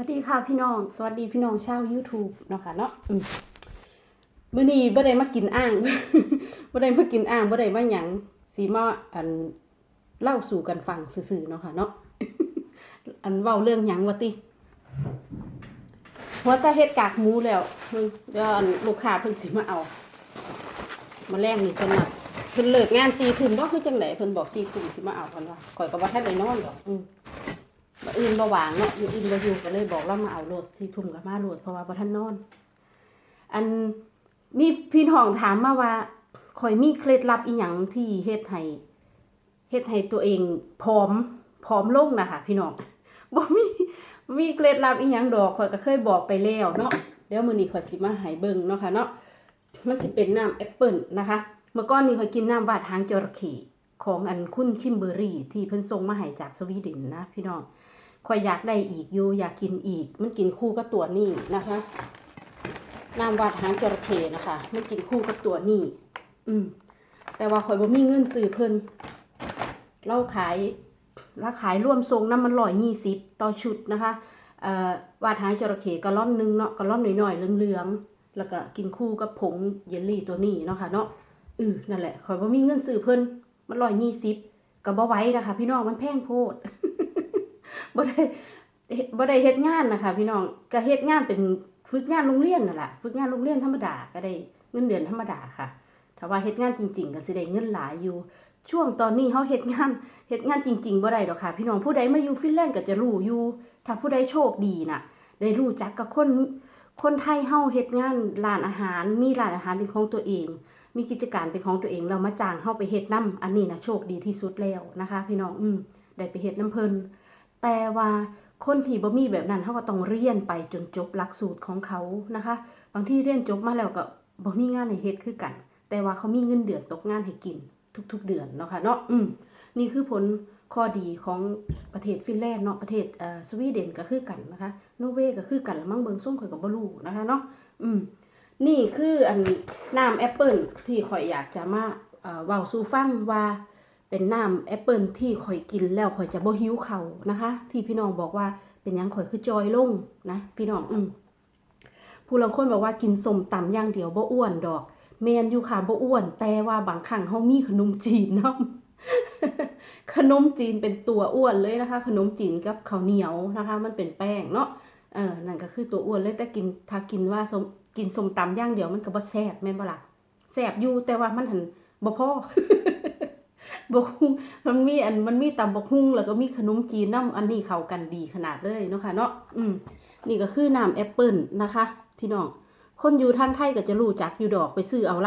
วัสดีค่ะพี่น้อง สวัสดีพี่น้องชาว YouTube เนาะค่ะเนาะอืมมื้อนี้บ่ได้มากินอ่างบ่ได้มากินอ่างบ่ได้มาหยังสิมาอันเล่าสู่กันฟังซื่อๆเนาะค่ะเนาะอันเว้าเรื่องหยังวะติหัวตาเฮ็ดกากหมูแล้วเดี๋ยวอันลูกค้าเพิ่นสิมาเอา มาแรงนี่เพิ่นนัดเพิ่นเลิกงาน4ทุ่มบ่คือจังไดเพิ่นบอก4ทุ่มสิมาเอาเพิ่นว่าข่อยก็บ่ทันได้นอนดอกอืมมา อื่นบ่หวางเนาะอยู่อื่นบ่อยู่ก็เลยบอกเรามาเอาโหลดที่ทุ่มกับมาโหลดเพราะว่าบ่ทันนอน อันมีพี่น้องถามมาว่าข่อยมีเคล็ดลับอีหยังที่เฮ็ดให้เฮ็ดให้ตัวเองผอมผอมลงนะคะพี่น้องบ่มีมีเคล็ดลับอีหยังดอกข่อยก็เคยบอกไปแล้วเนาะเดี๋ยวมื้อนี้ข่อยสิมาให้เบิ่งเนาะค่ะเนาะมันสิเป็นน้ำแอปเปิลนะคะ เมื่อก่อนนี้ข่อยกินน้ำวาดหางจระเข้ของอันคุณคิมเบอรี่ที่เพิ่นส่งมาให้จากสวีเดนนะพี่น้อง ข่อยอยากได้อีกอยู่อยากกินอีก มันกินคู่กับตัวนี้นะคะน้ำวาดหางจระเข้นะคะ มันกินคู่กับตัวนี้ อืม แต่ว่าข่อยบ่มีเงินซื้อเพิ่นเราขายเราขายร่วมทรงน้ำมันร้อยยี่สิบต่อชุดนะคะเอ่อวาดหางจระเข้กระล่อนหนึงเนาะกระล่อนหน่อยๆเหลืองๆแล้วก็กินคู่กับผงเยลลี่ตัวนี้เนาะค่ะเนาะอือนั่นแหละข่อยบ่มีเงินซื้อเพิ่นมันร้อยยี่สิบก็บ่ไว้นะคะ พี่น้องมันแพงโพด บ่ได้เฮ็ดบ่ได้เฮ็ดงานนะคะพี่น้องก็เฮ็ดงานเป็นฝึกงานโรงเรียนนั่นแหละฝึกงานโรงเรียนธรรมดาก็ได้เงินเดือนธรรมดาค่ะถ้าว่าเฮ็ดงานจริง ๆ ก็สิได้เงินหลายอยู่ ช่วงตอนนี้เฮาเฮ็ดงานเฮ็ดงานจริง ๆบ่ได้ดอกค่ะ พี่น้องผู้ใดมาอยู่ฟินแลนด์ก็จะรู้อยู่ ถ้าผู้ใดโชคดีน่ะ ได้รู้จักกับคนคนไทยเฮาเฮ็ดงานร้านอาหาร มีร้านอาหารเป็นของตัวเอง มีกิจการเป็นของตัวเองแล้วมาจ้างเฮาไปเฮ็ดนํอันนี้นะโชคดีที่สุดแล้วนะคะ พี่น้องอืมได้ไปเฮ็ดน้ำเพิ่น แต่ว่าคนที่บ่มีแบบนั้นเขาก็ต้องเรียนไปจนจบหลักสูตรของเขานะคะ บางที่เรียนจบมาแล้วก็บ่มีงานให้เฮ็ดคือกัน แต่ว่าเขามีเงินเดือนตกงานให้กินทุกๆเดือนเนาะค่ะเนาะอืมนี่คือผลข้อดีของประเทศฟินแลนด์เนาะประเทศเอ่อสวีเดนก็คือกันนะคะนอร์เวย์ก็คือกันละมั่งเบิงส้มข่อยก็บ่รู้นะคะเนาะอืมนี่คืออันน้ำแอปเปิลที่ข่อยอยากจะมาเอ่อเว้าสู่ฟังว่า เป็นน้ำแอปเปิลที่ข่อยกินแล้วข่อยจะบ่หิวเขานะคะ ที่พี่น้องบอกว่าเป็นยังข่อยคือจอยลงนะพี่น้องอืมผู้ลางคนบอกว่ากินส้มตำอย่างเดียวบ่อ้วนดอกแมนอยู่ค่ะบ่อ้วน แต่ว่าบางครั้งเฮามีขนมจีนเนาะขนมจีนเป็นตัวอ้วนเลยนะคะ ขนมจีนกับข้าวเหนียวนะคะ มันเป็นแป้งเนาะเออนั่นก็คือตัวอ้วนเลยแต่กินถ้ากินว่าสมกินส้มตำย่างเดียวมันก็บ่แซ่บแม่นบ่ล่ะแซ่บอยู่แต่ว่ามันหันบ่พอ บกฮุงมันมีอันมันมีตำบกฮุงแล้วก็มีขนมจีนน้ำอันนี้เข้ากันดีขนาดเลยเนาะค่ะเนาะอืมนี่ก็คือน้ำแอปเปิลนะคะ พี่น้องคนอยู่ทางไทยก็จะรู้จักอยู่ดอกไปซื้อเอาละ